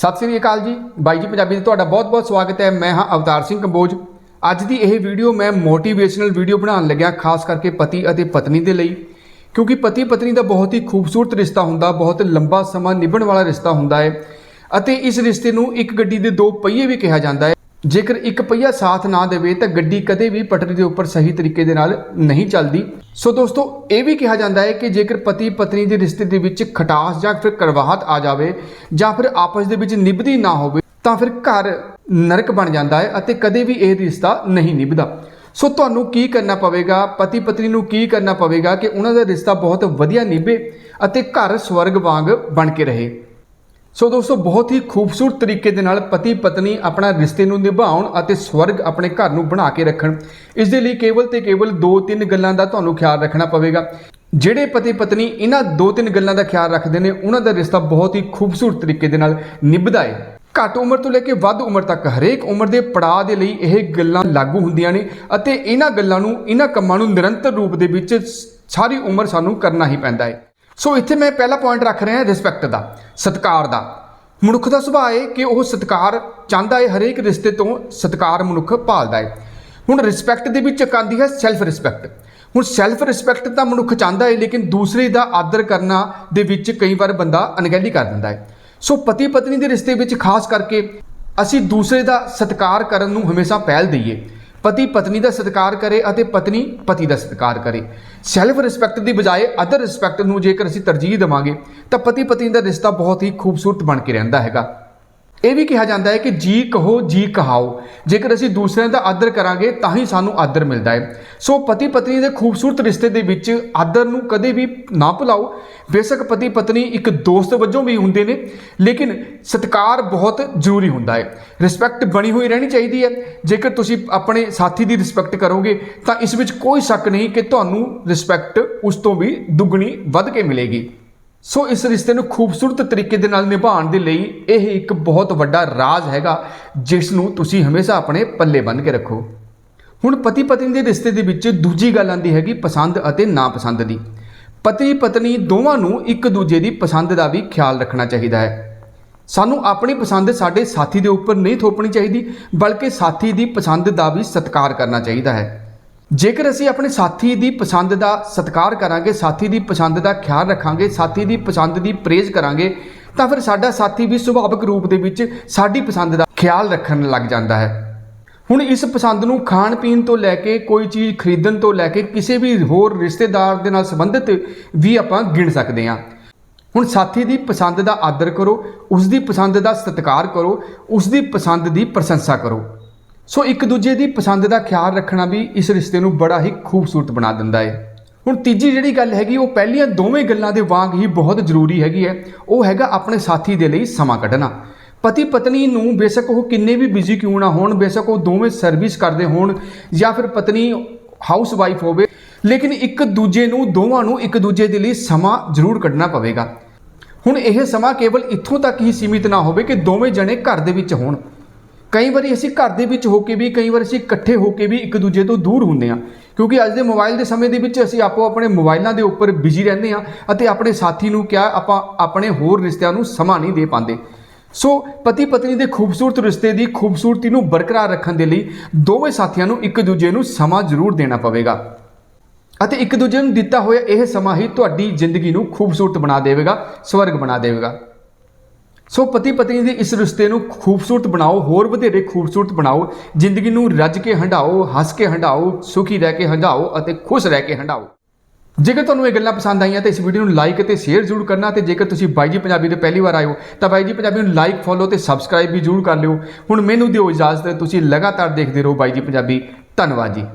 ਸਤਿ ਸ੍ਰੀ ਅਕਾਲ ਜੀ। ਬਾਈ ਜੀ, ਪੰਜਾਬੀ 'ਤੇ ਤੁਹਾਡਾ ਬਹੁਤ-ਬਹੁਤ ਸਵਾਗਤ ਹੈ। ਮੈਂ ਹਾਂ ਅਵਤਾਰ ਸਿੰਘ ਕੰਬੋਜ। ਅੱਜ ਦੀ ਇਹ ਵੀਡੀਓ ਮੈਂ ਮੋਟੀਵੇਸ਼ਨਲ ਵੀਡੀਓ ਬਣਾਉਣ ਲੱਗਿਆ, ਖਾਸ ਕਰਕੇ ਪਤੀ ਅਤੇ ਪਤਨੀ ਦੇ ਲਈ। ਕਿਉਂਕਿ ਪਤੀ ਪਤਨੀ ਦਾ ਬਹੁਤ ਹੀ ਖੂਬਸੂਰਤ ਰਿਸ਼ਤਾ ਹੁੰਦਾ, ਬਹੁਤ ਲੰਬਾ ਸਮਾਂ ਨਿਭਣ ਵਾਲਾ ਰਿਸ਼ਤਾ ਹੁੰਦਾ ਹੈ। ਅਤੇ ਇਸ ਰਿਸ਼ਤੇ ਨੂੰ ਇੱਕ ਗੱਡੀ ਦੇ ਦੋ ਪਹੀਏ ਵੀ ਕਿਹਾ ਜਾਂਦਾ ਹੈ। ਜੇਕਰ ਇੱਕ ਪਹੀਆ ਸਾਥ ਨਾ ਦੇਵੇ ਤਾਂ ਗੱਡੀ ਕਦੇ ਵੀ ਪਟੜੀ ਦੇ ਉੱਪਰ ਸਹੀ ਤਰੀਕੇ ਦੇ ਨਾਲ ਨਹੀਂ ਚੱਲਦੀ। ਸੋ ਦੋਸਤੋ, ਇਹ ਵੀ ਕਿਹਾ ਜਾਂਦਾ ਹੈ ਕਿ ਜੇਕਰ ਪਤੀ ਪਤਨੀ ਦੇ ਰਿਸ਼ਤੇ ਦੇ ਵਿੱਚ ਖਟਾਸ ਜਾਂ ਫਿਰ ਕਰਵਾਹਟ ਆ ਜਾਵੇ ਜਾਂ ਫਿਰ ਆਪਸ ਦੇ ਵਿੱਚ ਨਿਭਦੀ ਨਾ ਹੋਵੇ, ਤਾਂ ਫਿਰ ਘਰ ਨਰਕ ਬਣ ਜਾਂਦਾ ਹੈ ਅਤੇ ਕਦੇ ਵੀ ਇਹ ਰਿਸ਼ਤਾ ਨਹੀਂ ਨਿਭਦਾ। ਸੋ ਤੁਹਾਨੂੰ ਕੀ ਕਰਨਾ ਪਵੇਗਾ? ਪਤੀ ਪਤਨੀ ਨੂੰ ਕੀ ਕਰਨਾ ਪਵੇਗਾ ਕਿ ਉਹਨਾਂ ਦਾ ਰਿਸ਼ਤਾ ਬਹੁਤ ਵਧੀਆ ਨਿਭੇ ਅਤੇ ਘਰ ਸਵਰਗ ਵਾਂਗ ਬਣ ਕੇ ਰਹੇ? ਸੋ ਦੋਸਤੋ, ਬਹੁਤ ਹੀ ਖੂਬਸੂਰਤ ਤਰੀਕੇ ਦੇ ਨਾਲ ਪਤੀ ਪਤਨੀ ਆਪਣਾ ਰਿਸ਼ਤੇ ਨੂੰ ਨਿਭਾਉਣ ਅਤੇ ਸਵਰਗ ਆਪਣੇ ਘਰ ਨੂੰ ਬਣਾ ਕੇ ਰੱਖਣ। ਇਸ ਦੇ ਲਈ ਕੇਵਲ ਤੇ ਕੇਵਲ ਦੋ ਤਿੰਨ ਗੱਲਾਂ ਦਾ ਤੁਹਾਨੂੰ ਖਿਆਲ ਰੱਖਣਾ ਪਵੇਗਾ। ਜਿਹੜੇ ਪਤੀ ਪਤਨੀ ਇਹਨਾਂ ਦੋ ਤਿੰਨ ਗੱਲਾਂ ਦਾ ਖਿਆਲ ਰੱਖਦੇ ਨੇ ਉਹਨਾਂ ਦਾ ਰਿਸ਼ਤਾ ਬਹੁਤ ਹੀ ਖੂਬਸੂਰਤ ਤਰੀਕੇ ਦੇ ਨਾਲ ਨਿਭਦਾ ਹੈ ਘੱਟ ਉਮਰ ਤੋਂ ਲੈ ਕੇ ਵੱਧ ਉਮਰ ਤੱਕ ਹਰੇਕ ਉਮਰ ਦੇ ਪੜਾਅ ਦੇ ਲਈ ਇਹ ਗੱਲਾਂ ਲਾਗੂ ਹੁੰਦੀਆਂ ਨੇ ਅਤੇ ਇਹਨਾਂ ਗੱਲਾਂ ਨੂੰ ਇਹਨਾਂ ਕੰਮਾਂ ਨੂੰ ਨਿਰੰਤਰ ਰੂਪ ਦੇ ਵਿੱਚ ਸਾਰੀ ਉਮਰ ਸਾਨੂੰ ਕਰਨਾ ਹੀ ਪੈਂਦਾ ਹੈ ਸੋ ਇੱਥੇ ਮੈਂ ਪਹਿਲਾ ਪੁਆਇੰਟ ਰੱਖ ਰਿਹਾ ਰਿਸਪੈਕਟ ਦਾ, ਸਤਿਕਾਰ ਦਾ। ਮਨੁੱਖ ਦਾ ਸੁਭਾਅ ਹੈ ਕਿ ਉਹ ਸਤਿਕਾਰ ਚਾਹੁੰਦਾ ਹੈ, ਹਰੇਕ ਰਿਸ਼ਤੇ ਤੋਂ ਸਤਿਕਾਰ ਮਨੁੱਖ ਭਾਲਦਾ ਹੈ। ਹੁਣ ਰਿਸਪੈਕਟ ਦੇ ਵਿੱਚ ਇੱਕ ਆਉਂਦੀ ਹੈ ਸੈਲਫ ਰਿਸਪੈਕਟ ਹੁਣ ਸੈਲਫ ਰਿਸਪੈਕਟ ਤਾਂ ਮਨੁੱਖ ਚਾਹੁੰਦਾ ਹੈ, ਲੇਕਿਨ ਦੂਸਰੇ ਦਾ ਆਦਰ ਕਰਨਾ ਦੇ ਵਿੱਚ ਕਈ ਵਾਰ ਬੰਦਾ ਅਣਗਹਿਲੀ ਕਰ ਦਿੰਦਾ ਹੈ। ਸੋ ਪਤੀ ਪਤਨੀ ਦੇ ਰਿਸ਼ਤੇ ਵਿੱਚ ਖਾਸ ਕਰਕੇ ਅਸੀਂ ਦੂਸਰੇ ਦਾ ਸਤਿਕਾਰ ਕਰਨ ਨੂੰ ਹਮੇਸ਼ਾ ਪਹਿਲ ਦਈਏ। ਪਤੀ ਪਤਨੀ ਦਾ ਸਤਿਕਾਰ ਕਰੇ ਅਤੇ ਪਤਨੀ ਪਤੀ ਦਾ ਸਤਿਕਾਰ ਕਰੇ। ਸੈਲਫ ਰਿਸਪੈਕਟ ਦੀ ਬਜਾਏ ਅਦਰ ਰਿਸਪੈਕਟ ਨੂੰ ਜੇਕਰ ਅਸੀਂ ਤਰਜੀਹ ਦੇਵਾਂਗੇ, ਤਾਂ ਪਤੀ ਪਤਨੀ ਦਾ ਰਿਸ਼ਤਾ ਬਹੁਤ ਹੀ ਖੂਬਸੂਰਤ ਬਣ ਕੇ ਰਹਿੰਦਾ ਹੈਗਾ। ਇਹ ਵੀ ਕਿਹਾ ਜਾਂਦਾ ਹੈ ਕਿ ਜੀ ਕਹੋ, ਜੀ ਕਹਾਓ। ਜੇਕਰ ਅਸੀਂ ਦੂਸਰਿਆਂ ਦਾ ਆਦਰ ਕਰਾਂਗੇ, ਤਾਂ ਹੀ ਸਾਨੂੰ ਆਦਰ ਮਿਲਦਾ ਹੈ। ਸੋ ਪਤੀ ਪਤਨੀ ਦੇ ਖੂਬਸੂਰਤ ਰਿਸ਼ਤੇ ਦੇ ਵਿੱਚ ਆਦਰ ਨੂੰ ਕਦੇ ਵੀ ਨਾ ਭੁਲਾਓ। ਬੇਸ਼ੱਕ ਪਤੀ ਪਤਨੀ ਇੱਕ ਦੋਸਤ ਵਜੋਂ ਵੀ ਹੁੰਦੇ ਨੇ, ਲੇਕਿਨ ਸਤਿਕਾਰ ਬਹੁਤ ਜ਼ਰੂਰੀ ਹੁੰਦਾ ਹੈ। ਰਿਸਪੈਕਟ ਬਣੀ ਹੋਈ ਰਹਿਣੀ ਚਾਹੀਦੀ ਹੈ। ਜੇਕਰ ਤੁਸੀਂ ਆਪਣੇ ਸਾਥੀ ਦੀ ਰਿਸਪੈਕਟ ਕਰੋਗੇ, ਤਾਂ ਇਸ ਵਿੱਚ ਕੋਈ ਸ਼ੱਕ ਨਹੀਂ ਕਿ ਤੁਹਾਨੂੰ ਰਿਸਪੈਕਟ ਉਸ ਤੋਂ ਵੀ ਦੁੱਗਣੀ ਵੱਧ ਕੇ ਮਿਲੇਗੀ। ਸੋ ਇਸ ਰਿਸ਼ਤੇ ਨੂੰ ਖੂਬਸੂਰਤ ਤਰੀਕੇ ਦੇ ਨਾਲ ਨਿਭਾਉਣ ਦੇ ਲਈ ਇਹ ਇੱਕ ਬਹੁਤ ਵੱਡਾ ਰਾਜ਼ ਹੈਗਾ, ਜਿਸ ਨੂੰ ਤੁਸੀਂ ਹਮੇਸ਼ਾ ਆਪਣੇ ਪੱਲੇ ਬੰਨ੍ਹ ਕੇ ਰੱਖੋ। ਹੁਣ ਪਤੀ ਪਤਨੀ ਦੇ ਰਿਸ਼ਤੇ ਦੇ ਵਿੱਚ ਦੂਜੀ ਗੱਲ ਆਉਂਦੀ ਹੈਗੀ ਪਸੰਦ ਅਤੇ ਨਾਪਸੰਦ ਦੀ। ਪਤੀ ਪਤਨੀ ਦੋਵਾਂ ਨੂੰ ਇੱਕ ਦੂਜੇ ਦੀ ਪਸੰਦ ਦਾ ਵੀ ਖਿਆਲ ਰੱਖਣਾ ਚਾਹੀਦਾ ਹੈ। ਸਾਨੂੰ ਆਪਣੀ ਪਸੰਦ ਸਾਡੇ ਸਾਥੀ ਦੇ ਉੱਪਰ ਨਹੀਂ ਥੋਪਣੀ ਚਾਹੀਦੀ, ਬਲਕਿ ਸਾਥੀ ਦੀ ਪਸੰਦ ਦਾ ਵੀ ਸਤਿਕਾਰ ਕਰਨਾ ਚਾਹੀਦਾ ਹੈ। ਜੇਕਰ ਅਸੀਂ ਆਪਣੇ ਸਾਥੀ ਦੀ ਪਸੰਦ ਦਾ ਸਤਿਕਾਰ ਕਰਾਂਗੇ, ਸਾਥੀ ਦੀ ਪਸੰਦ ਦਾ ਖਿਆਲ ਰੱਖਾਂਗੇ, ਸਾਥੀ ਦੀ ਪਸੰਦ ਦੀ ਪ੍ਰੇਜ਼ ਕਰਾਂਗੇ, ਤਾਂ ਫਿਰ ਸਾਡਾ ਸਾਥੀ ਵੀ ਸੁਭਾਵਿਕ ਰੂਪ ਦੇ ਵਿੱਚ ਸਾਡੀ ਪਸੰਦ ਦਾ ਖਿਆਲ ਰੱਖਣ ਲੱਗ ਜਾਂਦਾ ਹੈ। ਹੁਣ ਇਸ ਪਸੰਦ ਨੂੰ ਖਾਣ ਪੀਣ ਤੋਂ ਲੈ ਕੇ, ਕੋਈ ਚੀਜ਼ ਖਰੀਦਣ ਤੋਂ ਲੈ ਕੇ, ਕਿਸੇ ਵੀ ਹੋਰ ਰਿਸ਼ਤੇਦਾਰ ਦੇ ਨਾਲ ਸੰਬੰਧਿਤ ਵੀ ਆਪਾਂ ਗਿਣ ਸਕਦੇ ਹਾਂ। ਹੁਣ ਸਾਥੀ ਦੀ ਪਸੰਦ ਦਾ ਆਦਰ ਕਰੋ ਉਸ ਦੀ ਪਸੰਦ ਦਾ ਸਤਿਕਾਰ ਕਰੋ ਉਸ ਦੀ ਪਸੰਦ ਦੀ ਪ੍ਰਸ਼ੰਸਾ ਕਰੋ। ਸੋ ਇੱਕ ਦੂਜੇ ਦੀ ਪਸੰਦ ਦਾ ਖਿਆਲ ਰੱਖਣਾ ਵੀ ਇਸ ਰਿਸ਼ਤੇ ਨੂੰ ਬੜਾ ਹੀ ਖੂਬਸੂਰਤ ਬਣਾ ਦਿੰਦਾ ਹੈ। ਹੁਣ ਤੀਜੀ ਜਿਹੜੀ ਗੱਲ ਹੈਗੀ, ਉਹ ਪਹਿਲੀਆਂ ਦੋਵੇਂ ਗੱਲਾਂ ਦੇ ਵਾਂਗ ਹੀ ਬਹੁਤ ਜ਼ਰੂਰੀ ਹੈਗੀ ਹੈ। ਉਹ ਹੈਗਾ ਆਪਣੇ ਸਾਥੀ ਦੇ ਲਈ ਸਮਾਂ ਕੱਢਣਾ। ਪਤੀ ਪਤਨੀ ਨੂੰ ਬੇਸ਼ੱਕ ਉਹ ਕਿੰਨੇ ਵੀ ਬਿਜ਼ੀ ਕਿਉਂ ਨਾ ਹੋਣ, ਬੇਸ਼ੱਕ ਉਹ ਦੋਵੇਂ ਸਰਵਿਸ ਕਰਦੇ ਹੋਣ, ਜਾਂ ਫਿਰ ਪਤਨੀ ਹਾਊਸ ਵਾਈਫ ਹੋਵੇ, ਲੇਕਿਨ ਇੱਕ ਦੂਜੇ ਨੂੰ, ਦੋਵਾਂ ਨੂੰ ਇੱਕ ਦੂਜੇ ਦੇ ਲਈ ਸਮਾਂ ਜ਼ਰੂਰ ਕੱਢਣਾ ਪਵੇਗਾ। ਹੁਣ ਇਹ ਸਮਾਂ ਕੇਵਲ ਇੱਥੋਂ ਤੱਕ ਹੀ ਸੀਮਿਤ ਨਾ ਹੋਵੇ ਕਿ ਦੋਵੇਂ ਜਣੇ ਘਰ ਦੇ ਵਿੱਚ ਹੋਣ। ਕਈ ਵਾਰੀ ਅਸੀਂ ਘਰ ਦੇ ਵਿੱਚ ਹੋ ਕੇ ਵੀ, ਕਈ ਵਾਰ ਅਸੀਂ ਇਕੱਠੇ ਹੋ ਕੇ ਵੀ ਇੱਕ ਦੂਜੇ ਤੋਂ ਦੂਰ ਹੁੰਦੇ ਹਾਂ। ਕਿਉਂਕਿ ਅੱਜ ਦੇ ਮੋਬਾਈਲ ਦੇ ਸਮੇਂ ਦੇ ਵਿੱਚ ਅਸੀਂ ਆਪੋ ਆਪਣੇ ਮੋਬਾਈਲਾਂ ਦੇ ਉੱਪਰ ਬਿਜ਼ੀ ਰਹਿੰਦੇ ਹਾਂ ਅਤੇ ਆਪਣੇ ਸਾਥੀ ਨੂੰ ਕਿਹਾ ਆਪਾਂ ਆਪਣੇ ਹੋਰ ਰਿਸ਼ਤਿਆਂ ਨੂੰ ਸਮਾਂ ਨਹੀਂ ਦੇ ਪਾਉਂਦੇ। ਸੋ ਪਤੀ ਪਤਨੀ ਦੇ ਖੂਬਸੂਰਤ ਰਿਸ਼ਤੇ ਦੀ ਖੂਬਸੂਰਤੀ ਨੂੰ ਬਰਕਰਾਰ ਰੱਖਣ ਦੇ ਲਈ ਦੋਵੇਂ ਸਾਥੀਆਂ ਨੂੰ ਇੱਕ ਦੂਜੇ ਨੂੰ ਸਮਾਂ ਜ਼ਰੂਰ ਦੇਣਾ ਪਵੇਗਾ। ਅਤੇ ਇੱਕ ਦੂਜੇ ਨੂੰ ਦਿੱਤਾ ਹੋਇਆ ਇਹ ਸਮਾਂ ਹੀ ਤੁਹਾਡੀ ਜ਼ਿੰਦਗੀ ਨੂੰ ਖੂਬਸੂਰਤ ਬਣਾ ਦੇਵੇਗਾ, ਸਵਰਗ ਬਣਾ ਦੇਵੇਗਾ। ਸੋ ਪਤੀ ਪਤਨੀ ਦੇ ਇਸ ਰਿਸ਼ਤੇ ਨੂੰ ਖੂਬਸੂਰਤ ਬਣਾਓ, ਹੋਰ ਵਧੇਰੇ ਖੂਬਸੂਰਤ ਬਣਾਓ, ਜ਼ਿੰਦਗੀ ਨੂੰ ਰੱਜ ਕੇ ਹੰਡਾਓ ਹੱਸ ਕੇ ਹੰਡਾਓ ਸੁਖੀ ਰਹਿ ਕੇ ਹੰਡਾਓ ਅਤੇ ਖੁਸ਼ ਰਹਿ ਕੇ ਹੰਡਾਓ ਜੇਕਰ ਤੁਹਾਨੂੰ ਇਹ ਗੱਲਾਂ ਪਸੰਦ ਆਈਆਂ ਤਾਂ ਇਸ ਵੀਡੀਓ ਨੂੰ ਲਾਈਕ ਅਤੇ ਸ਼ੇਅਰ ਜ਼ਰੂਰ ਕਰਨਾ ਤੇ ਜੇਕਰ ਤੁਸੀਂ ਬਾਈ ਜੀ ਪੰਜਾਬੀ ਦੇ ਪਹਿਲੀ ਵਾਰ ਆਇਓ ਤਾਂ ਬਾਈ ਜੀ ਪੰਜਾਬੀ ਨੂੰ ਲਾਈਕ ਫੋਲੋ ਤੇ ਸਬਸਕ੍ਰਾਈਬ ਵੀ ਜ਼ਰੂਰ ਕਰ ਲਿਓ। ਹੁਣ ਮੈਨੂੰ ਦਿਓ ਇਜਾਜ਼ਤ, ਤੁਸੀਂ ਲਗਾਤਾਰ ਦੇਖਦੇ ਰਹੋ ਬਾਈ ਜੀ ਪੰਜਾਬੀ। ਧੰਨਵਾਦ ਜੀ।